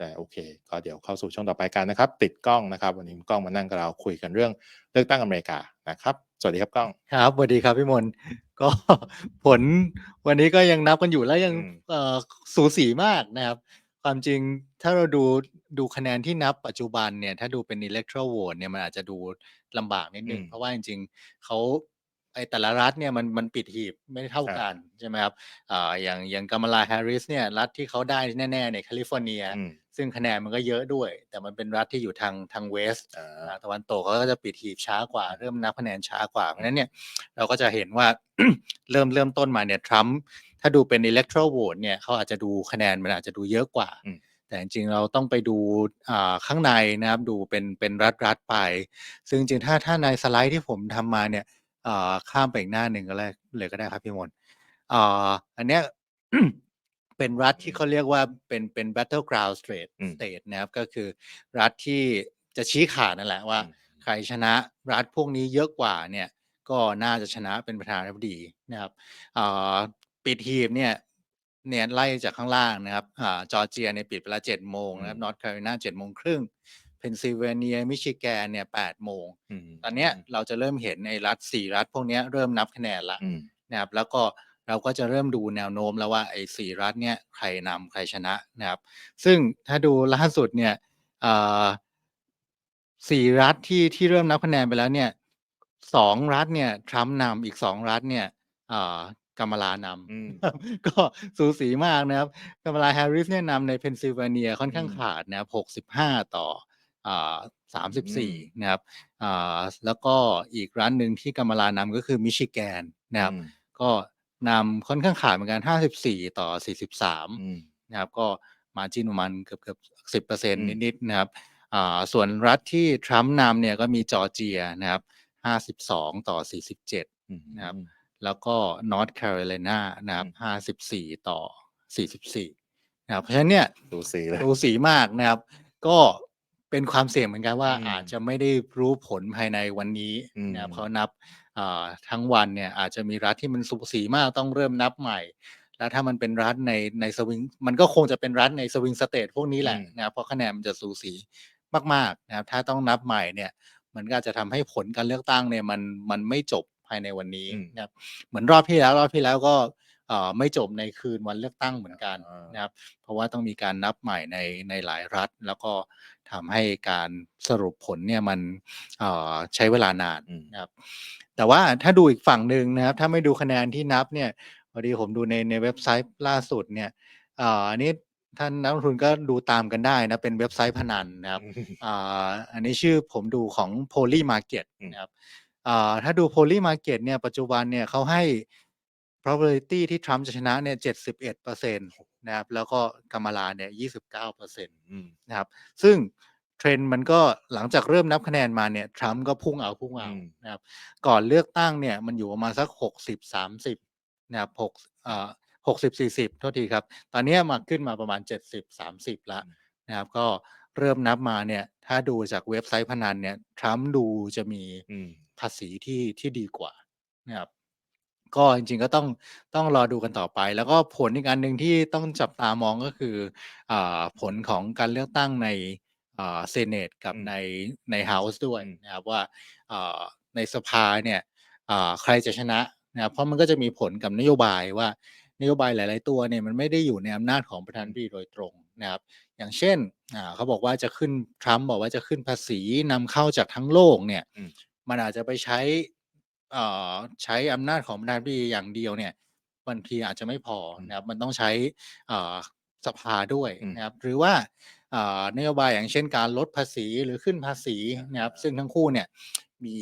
แต่โอเค ก็เดี๋ยวเข้าสู่ช่วงต่อไปกันนะครับ ติดกล้องนะครับ วันนี้กล้องมานั่งกับเราคุยกันเรื่องเลือกตั้งอเมริกานะครับ สวัสดีครับกล้องครับสวัสดีครับพี่มนต์ก็ผลวันนี้ก็ยังนับกันอยู่แล้วยังอืมเอ่อสูสีมากนะครับ ความจริงถ้าเราดูดูคะแนนที่นับปัจจุบันเนี่ยถ้าดูเป็น electoral vote เนี่ยมันอาจจะดูลำบากนิดนึงอืมเพราะว่าจริงๆเขา ไอแต่ละรัฐเนี่ยมันมันปิดหีบไม่ได้เท่าครับกันใช่ไหมครับอ่าอย่างอย่างกามาลาแฮร์ริสเนี่ยรัฐที่เขาได้แน่ๆในแคลิฟอร์เนียอืมซึ่งคะแนนมันก็เยอะด้วย แต่มันเป็นรัฐที่อยู่ทางทางเวสต์อ่าอ่าตะวันตกเขาก็จะปิดหีบช้ากว่าเริ่มนับคะแนนช้ากว่าเพราะฉะนั้นเนี่ยเราก็จะเห็นว่าเริ่มเริ่มต้นมาเนี่ยทรัมป์ถ้าดูเป็น electoral vote เนี่ยเขาอาจจะดูคะแนนมันอาจจะดูเยอะกว่าอืมแต่จริงๆเราต้องไปดูอ่าข้างในนะครับดูเป็นเป็นรัฐรัฐไป ซึ่งจริงๆถ้าถ้าในสไลด์ที่ผมทำมาเนี่ยอ่า ข้ามไปอีกหน้าหนึ่งก็เลยเลยก็ได้ครับพี่มนต์อ่าอันเนี้ยเป็นรัฐที่เขาเรียกว่าเป็นเป็น battleground state อืม state นะครับก็คือรัฐที่จะชี้ขาดนั่นแหละว่าอืมใครชนะรัฐพวกนี้เยอะกว่าเนี่ยก็น่าจะชนะเป็นประธานาธิบดีนะครับอ่าปิดหีบเนี่ยเนี่ยไล่จากข้างล่างนะครับอ่าจอร์เจียเนี่ยปิดเวลาเจ็ดโมงนะครับนอร์ทแคโรไลนาเจ็ดโมงครึ่ง เพนซิลเวเนียมิชิแกนเนี่ยแปดโมงอืมตอนเนี้ยเราจะเริ่มเห็นในรัฐสี่รัฐ พวกเนี้ยเริ่มนับคะแนนละอืมนะครับแล้วก็เราก็จะเริ่มดูแนวโน้มแล้วว่าไอ้สี่รัฐเนี่ยใครนำใครชนะนะครับ ซึ่งถ้าดูล่าสุดเนี่ยเอ่อสี่รัฐที่ที่เริ่มนับคะแนนไปแล้วเนี่ยสองรัฐเนี่ยทรัมป์นำอีกสองรัฐเนี่ยเอ่อกำมลานำอืมก็สูสีมากนะครับกำมลาแฮร์ริสเนี่ยนำในเพนซิลเวเนียค่อนข้างอืมขาดนะครับหกสิบห้าต่ออ่า สามสิบสี่อืมนะครับอ่าแล้วก็อีกร้านหนึ่งที่กำมลานำก็คือมิชิแกนนะครับอืมก็นำค่อนข้างขาดเหมือนกัน54ต่อ43อืมนะครับ ก็มาจินประมาณเกือบเกือบสิบเปอร์เซ็นต์อืมนิดๆนะครับอ่าส่วนรัฐที่ทรัมป์นำเนี่ยก็มีจอร์เจียนะครับ52ต่อ47อืมนะครับ แล้วก็นอร์ทแคโรไลนานะครับ54ต่อ44นะครับ เพราะฉะนั้นเนี่ยดูสีเลยสูสีมากนะครับ ก็ เป็นความเสี่ยงเหมือนกันว่าอืมอาจจะไม่ได้รู้ผลภายในวันนี้อืม นะครับเขานับอ่าทั้งวันเนี่ยอาจจะมีรัฐที่มันสูสีมากต้องเริ่มนับใหม่ แล้วถ้ามันเป็นรัฐในในสวิงมันก็คงจะเป็นรัฐในสวิงสเตทพวกนี้แหละอืม นะครับเพราะคะแนนมันจะสูสีมากๆนะครับถ้าต้องนับใหม่เนี่ยมันก็อาจจะทำให้ผลการเลือกตั้งเนี่ยมันมันไม่จบภายในวันนี้อืมนะครับเหมือนรอบที่แล้วรอบที่แล้วก็เอ่อไม่จบในคืนวันเลือกตั้งเหมือนกันอ่านนะครับ เพราะว่าต้องมีการนับใหม่ในในหลายรัฐ แล้วก็ ทำให้การสรุปผลเนี่ยมันเอ่อใช้เวลานานอืมนะครับแต่ว่าถ้าดูอีกฝั่งหนึ่งนะครับ ถ้าไม่ดูคะแนนที่นับเนี่ยพอดีผมดูในในเว็บไซต์ล่าสุดเนี่ยเอ่ออันนี้ท่านนักลงทุนก็ดูตามกันได้นะ เป็นเว็บไซต์พนันนะครับอ่าอันนี้ชื่อผมดูของ Poly Market อืมนะครับอ่าถ้าดู Poly Market เนี่ยปัจจุบันเนี่ยเขาให้ probability ที่ทรัมป์จะชนะเนี่ย71เปอร์เซ็นต์ นะครับแล้วก็กามาลาเนี่ย29เปอร์เซ็นต์อืมนะครับซึ่งเทรนด์มันก็หลังจากเริ่มนับคะแนนมาเนี่ยทรัมป์ก็พุ่งเอาพุ่งเอาอืมนะครับก่อนเลือกตั้งเนี่ยมันอยู่ประมาณสัก60 30นะครับ6อ่า60 40โทษทีครับ ตอนเนี้ยมาขึ้นมาประมาณ70 30แล้วนะครับก็เริ่มนับมาเนี่ยถ้าดูจากเว็บไซต์พนันเนี่ยทรัมป์ดูจะมีอืมภาษีที่ที่ดีกว่านะครับ ก็จริง ๆ ก็ต้องต้องรอดูกันต่อไป แล้วก็ผลอีกอันหนึ่งที่ต้องจับตามองก็คืออาผลของการเลือกตั้งในเซเนตกับอืม ในในเฮาส์ด้วยอืมนะครับว่าอ่าในสภาเนี่ยอ่าใครจะชนะนะครับเพราะมันก็จะมีผลกับนโยบายว่านโยบายหลาย ๆ ตัวเนี่ยมันไม่ได้อยู่ในอำนาจของประธานาธิบดีโดยตรงนะครับ อย่างเช่นอ่าเขาบอกว่าจะขึ้นทรัมป์บอกว่าจะขึ้นภาษีนำเข้าจากทั้งโลกเนี่ย อืม มันอาจจะไปใช้ เอ่อ ใช้อำนาจของประธานาธิบดีอย่างเดียวเนี่ย บางทีอาจจะไม่พออืมนะครับ มันต้องใช้ เอ่อ สภาด้วยอืม นะครับ หรือว่า เอ่อ นโยบายอย่างเช่น การลดภาษีหรือขึ้นภาษีนะครับ ซึ่งทั้งคู่เนี่ย มี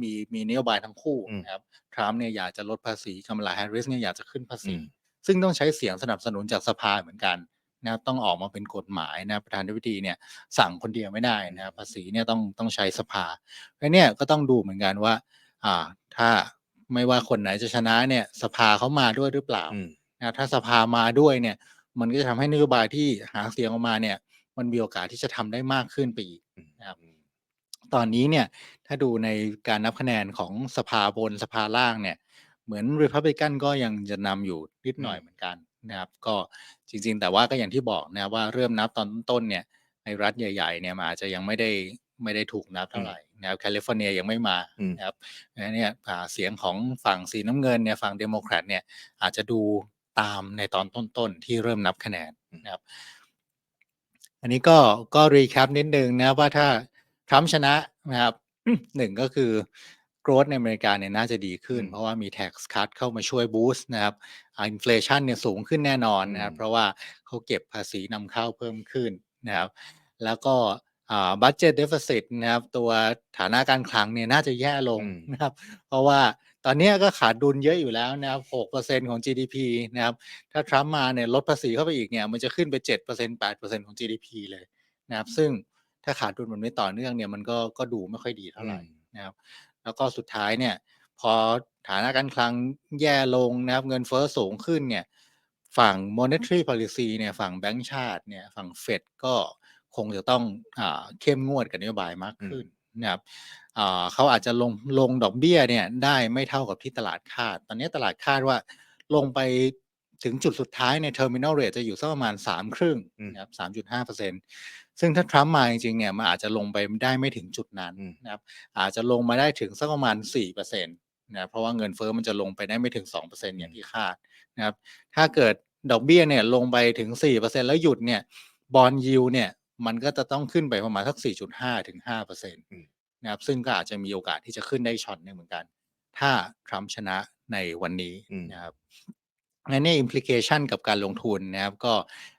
มี มีนโยบายทั้งคู่อืมนะครับ ทรัมป์เนี่ยอยากจะลดภาษีคามาลาแฮร์ริสเนี่ยอยากจะขึ้นภาษี อืม ซึ่งต้องใช้เสียงสนับสนุนจากสภาเหมือนกันนะครับ ต้องออกมาเป็นกฎหมายนะประธานาธิบดีเนี่ย สั่งคนเดียวไม่ได้นะครับ ภาษีเนี่ยต้องต้องใช้สภาเพราะเนี่ยก็ต้องดูเหมือนกันว่า อ่า ถ้าไม่ว่าคนไหนจะชนะเนี่ย สภาเขามาด้วยหรือเปล่าอืมนะถ้าสภามาด้วยเนี่ย มันก็จะทำให้นโยบายที่หาเสียงออกมาเนี่ย มันมีโอกาสที่จะทำได้มากขึ้นไปอีกนะครับตอนนี้เนี่ย ถ้าดูในการนับคะแนนของสภาบนสภาล่างเนี่ย เหมือน Republican ก็ยังจะนำอยู่นิดหน่อยอืมเหมือนกันนะครับ ก็จริง ๆ แต่ว่าก็อย่างที่บอกนะครับว่าเริ่มนับตอนต้นๆเนี่ยในรัฐใหญ่ ๆ เนี่ยมันอาจจะยังไม่ได้ ไม่ได้ถูกนับอืเท่ามไหร่นะครับแคลิฟอร์เนียยังไม่มาอืมนะครับดังนั้นเนี่ยอ่าเสียงของฝั่งสีน้ำเงินเนี่ยฝั่งเดโมแครตเนี่ยอาจจะดูตามในตอนต้นๆ ที่เริ่มนับคะแนนนะครับ อันนี้ก็ก็รีแคปนิดนึงนะว่าถ้าทรัมป์ชนะนะครับหนึ่งก็คือ growth ในอเมริกาเนี่ยน่าจะดีขึ้นอืมเพราะว่ามี tax cut เข้ามาช่วยบูสต์นะครับอินฟลชันเนี่ยสูงขึ้นแน่นอนนะครับอืมเพราะว่าเขาเก็บภาษีนำเข้าเพิ่มขึ้นนะครับ แล้วก็ อ่า budget deficit นะครับตัวฐานะการคลังเนี่ยน่าจะแย่ลงอืมนะครับ เพราะว่าตอนเนี้ยก็ขาดดุลเยอะอยู่แล้วนะครับ 6%ของ GDP นะครับ ถ้าทรัมป์มาเนี่ยลดภาษีเข้าไปอีกเนี่ยมันจะขึ้นไป 7% 8%ของ GDP เลยนะครับ ซึ่งถ้าขาดดุลมันไม่ต่อเนื่องเนี่ยมันก็ก็ดูไม่ค่อยดีเท่าไหร่นะครับ แล้วก็สุดท้ายเนี่ยพอฐานะการคลังแย่ลงนะครับ เงินเฟ้อสูงขึ้นเนี่ยฝั่ง monetary policy เนี่ยฝั่งแบงก์ชาติเนี่ยฝั่งเฟดก็ คงจะต้องอาเข้มงวดกับนโยบายมากขึ้นนะครับอ่าเขาอาจจะลงลงดอกเบี้ยเนี่ยได้ไม่เท่ากับที่ตลาดคาด ตอนนี้ตลาดคาดว่าลงไปถึงจุดสุดท้ายใน terminal rate จะอยู่สักประมาณสามครึ่งอืมนะครับสามจุดห้าเปอร์เซ็นซึ่งถ้าทรัมป์มาจริงๆเนี่ยมันอาจจะลงไปได้ไม่ถึงจุดนั้นอืมนะครับอาจจะลงมาได้ถึงสักประมาณสี่เปอร์เซ็นต์นะเพราะว่าเงินเฟ้อมันจะลงไปได้ไม่ถึงสองเปอร์เซ็นอย่างที่คาดนะครับถ้าเกิดดอกเบี้ยเนี่ยลงไปถึงสี่เปอร์เซ็นแล้วหยุดเนี่ยบอลยิวเนี่ย มันก็จะต้องขึ้นไปประมาณสักสี่จุดห้าถึงห้าเปอร์เซ็นต์นะครับซึ่งก็อาจจะมีโอกาสที่จะขึ้นได้ช็อตหนึงเหมือนกัน ถ้าทรัมป์ชนะในวันนี้อืมนะครับงั้นเนี่ยอิมพลิเคชันกับการลงทุนนะครับ ก็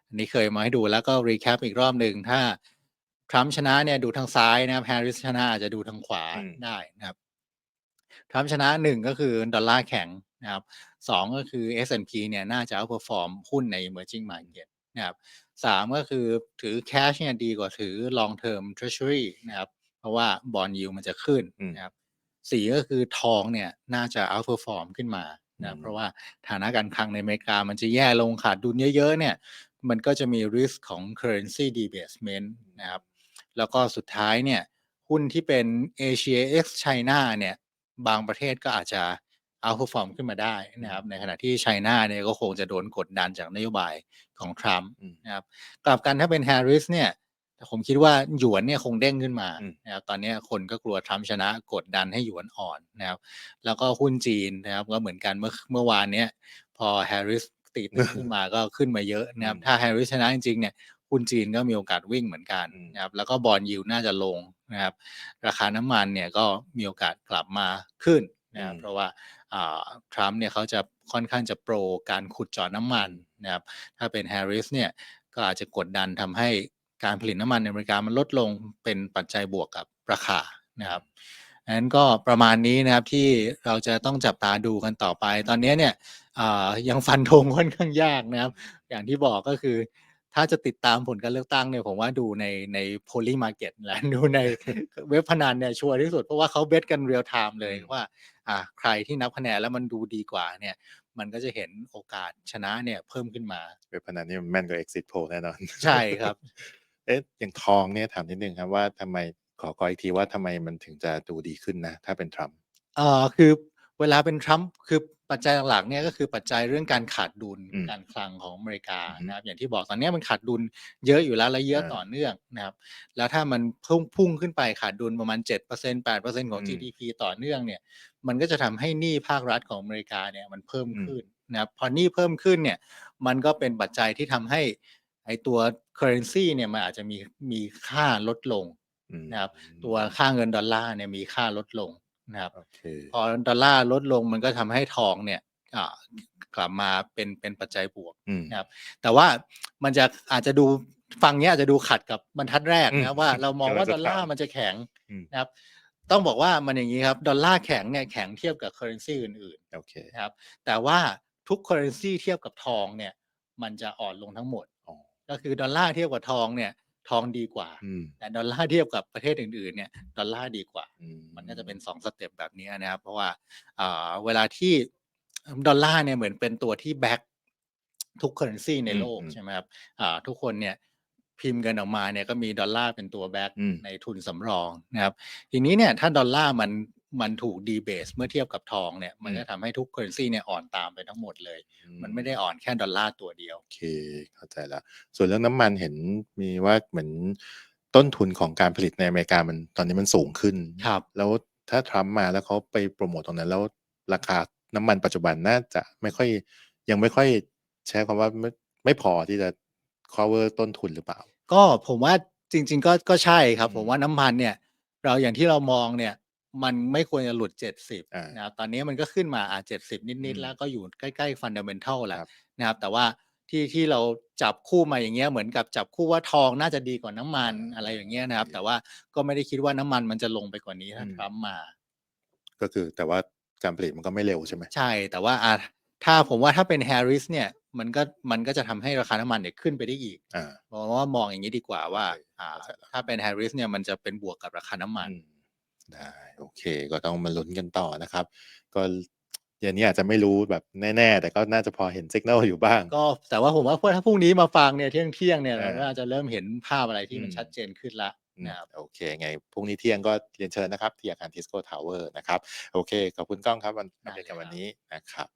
อันนี้เคยมาให้ดูแล้วก็รีแคปอีกรอบหนึ่งถ้าทรัมป์ชนะเนี่ยดูทางซ้ายนะครับแฮร์ริสชนะอาจจะดูทางขวาอืมได้นะครับทรัมป์ชนะหนึ่งก็คือดอลลาร์แข็งนะครับสองก็คือ S&P เนี่ยน่าจะ outperform หุ้นใน emerging market นะครับ สามก็คือถือ cash เนี่ยดีกว่าถือ long term treasury นะครับ เพราะว่าบอลยิวมันจะขึ้นอืมนะครับสี่ก็คือทองเนี่ยน่าจะ outperform ขึ้นมานะอืมเพราะว่าฐานะการคลังในอเมริกามันจะแย่ลงขาดดุลเยอะๆเนี่ยมันก็จะมี risk ของ currency debasement นะครับ แล้วก็สุดท้ายเนี่ยหุ้นที่เป็น Asia X China เนี่ยบางประเทศก็อาจจะ outperform ขึ้นมาได้นะครับ ในขณะที่ไชน่าเนี่ยก็คงจะโดนกดดันจากนโยบายของทรัมป์อืมนะครับกลับกันถ้าเป็นแฮร์ริสเนี่ยผมคิดว่าหยวนเนี่ยคงเด้งขึ้นมาอืมนะครับตอนนี้คนก็กลัวทรัมป์ชนะกดดันให้หยวนอ่อนนะครับ แล้วก็หุ้นจีนนะครับก็เหมือนกันเมื่อเมื่อวานเนี้ยพอแฮร์ริสติดขึ้นมาก็ขึ้นมาเยอะนะครับ ถ้าแฮร์ริสชนะจริงๆเนี่ยหุ้นจีนก็มีโอกาสวิ่งเหมือนกันอืมนะครับ แล้วก็บอลยิวน่าจะลงนะครับ ราคาน้ำมันเนี่ยก็มีโอกาสกลับมาขึ้น นะครับอืมเพราะว่าอ่าทรัมป์เนี่ยเขาจะค่อนข้างจะโปรการขุดเจาะน้ำมันนะครับถ้าเป็นแฮร์ริสเนี่ยก็อาจจะกดดันทำให้การผลิตน้ำมันในอเมริกามันลดลงเป็นปัจจัยบวกกับราคานะครับอันนั้นก็ประมาณนี้นะครับที่เราจะต้องจับตาดูกันต่อไป ตอนนี้เนี่ยอ่ายังฟันธงค่อนข้างยากนะครับ อย่างที่บอกก็คือถ้าจะติดตามผลการเลือกตั้งเนี่ยผมว่าดูในใน polling market และดูในเว็บพนันเนี่ยชัวร์ที่สุด เพราะว่าเขาเบสกันเรียลไทม์เลยอืมว่า อ่าใครที่นับคะแนนแล้วมันดูดีกว่าเนี่ย มันก็จะเห็นโอกาสชนะเนี่ยเพิ่มขึ้นมาเว็บพนันนี่มันแม่นกว่า exit poll แน่นอน ใช่ครับ เอ๊ะอย่างทองเนี่ยถามนิดนึงครับว่าทำไมขอขออีกทีว่าทำไมมันถึงจะดูดีขึ้นนะ ถ้าเป็นทรัมป์เอ่อคือเวลาเป็นทรัมป์คือ ปัจจัยหลักๆเนี่ยก็คือปัจจัยเรื่องการขาดดุลอืมการคลังของอเมริกาอือฮึนะครับอย่างที่บอกตอนเนี้ยมันขาดดุลเยอะอยู่แล้วและเยอะอ่าต่อเนื่องนะครับแล้วถ้ามันพุ่งพุ่งขึ้นไปขาดดุลประมาณ 7% 8%ของอืม GDP ต่อเนื่องเนี่ยมันก็จะทำให้หนี้ภาครัฐของอเมริกาเนี่ยมันเพิ่มอืมขึ้นนะครับพอหนี้เพิ่มขึ้นเนี่ยมันก็เป็นปัจจัยที่ทำให้ไอตัว currency เนี่ยมันอาจจะมีมีค่าลดลงอืมนะครับตัวค่าเงินดอลลาร์เนี่ยมีค่าลดลง นะครับโอเคพอดอลลาร์ลดลงมันก็ทำให้ทองเนี่ยอ่ากลับมาเป็นเป็นปัจจัยบวกอืมนะครับ แต่ว่ามันจะอาจจะดูฟังเนี้ยอาจจะดูขัดกับบรรทัดแรกอืมนะว่าเรามองว่าำลัดงอจะลลาร์ถามมันจะแข็งอืมนะครับ ต้องบอกว่ามันอย่างนี้ครับ ดอลลาร์แข็งเนี่ยแข็งเทียบกับ currency อื่นโอเคๆนะครับ แต่ว่าทุก currency เทียบกับทองเนี่ย มันจะอ่อนลงทั้งหมดอ๋อก็คือดอลลาร์เทียบกับทองเนี่ย ทองดีกว่าอืมแต่ดอลลาร์เทียบกับประเทศอื่นๆเนี่ยดอลลาร์ดีกว่าอืมันก็จะเป็นสองสเต็ปแบบนี้นะครับ เพราะว่าอ่าเวลาที่ดอลลาร์เนี่ยเหมือนเป็นตัวที่แบ็กทุก currency ในโลกใช่ไหมครับอ่าทุกคนเนี่ยพิมพ์กันออกมาเนี่ยก็มีดอลลาร์เป็นตัวแบ็กอืมในทุนสำรองนะครับ ทีนี้เนี่ยถ้าดอลลาร์มัน มันถูก debase เมื่อเทียบกับทองเนี่ยมันอืมจะทำให้ทุก currency เนี่ยอ่อนตามไปทั้งหมดเลย มันไม่ได้อ่อนแค่ดอลลาร์ตัวเดียว โอเค เข้าใจแล้ว ส่วนเรื่องน้ำมันเห็นมีว่าเหมือนต้นทุนของการผลิตในอเมริกามันตอนนี้มันสูงขึ้น ครับ แล้วถ้าทรัมป์มาแล้วเขาไปโปรโมทตรงนั้น แล้วราคาน้ำมันปัจจุบันน่าจะไม่ค่อยยังไม่ค่อยใช้คำว่าไม่ไม่พอที่จะ cover ต้นทุนหรือเปล่า ก็ผมว่าจริง ๆ ก็ก็ใช่ครับอืมผมว่าน้ำมันเนี่ย เราอย่างที่เรามองเนี่ย มันไม่ควรจะหลุดอ่า70นะครับตอนนี้มันก็ขึ้นมาอะ70นิดอืมๆแล้วก็อยู่ใกล้ๆ fundamental แหละครับนะครับ แต่ว่าที่ที่เราจับคู่มาอย่างเงี้ยเหมือนกับจับคู่ว่าทองน่าจะดีกว่าน้ำมันอะไรอย่างเงี้ยนะครับ แต่ว่าก็ไม่ได้คิดว่าน้ำมันมันจะลงไปกว่านี้ถ้าอืมทรัมป์มา ก็คือแต่ว่าการผลิตมันก็ไม่เร็วใช่ไหมใช่ แต่ว่าอะถ้าผมว่าถ้าเป็นแฮร์ริสเนี่ยมันก็มันก็จะทำให้ราคาน้ำมันเนี่ยขึ้นไปได้อีกอ่าเพราะว่ามองอย่างนี้ดีกว่าว่าโอเคอ่าเข้าใจแล้วถ้าเป็นแฮร์ริสเนี่ยมันจะเป็นบวกกับราคาน้ำมันอืม ได้โอเค ก็ต้องมาลุ้นกันต่อนะครับ ก็เย็นนี้อาจจะไม่รู้แบบแน่ ๆ แต่ก็น่าจะพอเห็นสัญญาณอยู่บ้าง ก็แต่ว่าผมว่าถ้าพรุ่งนี้มาฟังเนี่ยเที่ยงเที่ยงๆเนี่ยเออเราก็อาจจะเริ่มเห็นภาพอะไรที่มันอืมชัดเจนขึ้นละอืมนะครับโอเค ไงพรุ่งนี้เที่ยงก็เรียนเชิญนะครับ ที่อาคารทิสโก้ทาวเวอร์นะครับ โอเค ขอบคุณก้องครับวันอัปเดตกันวันนี้นะครับ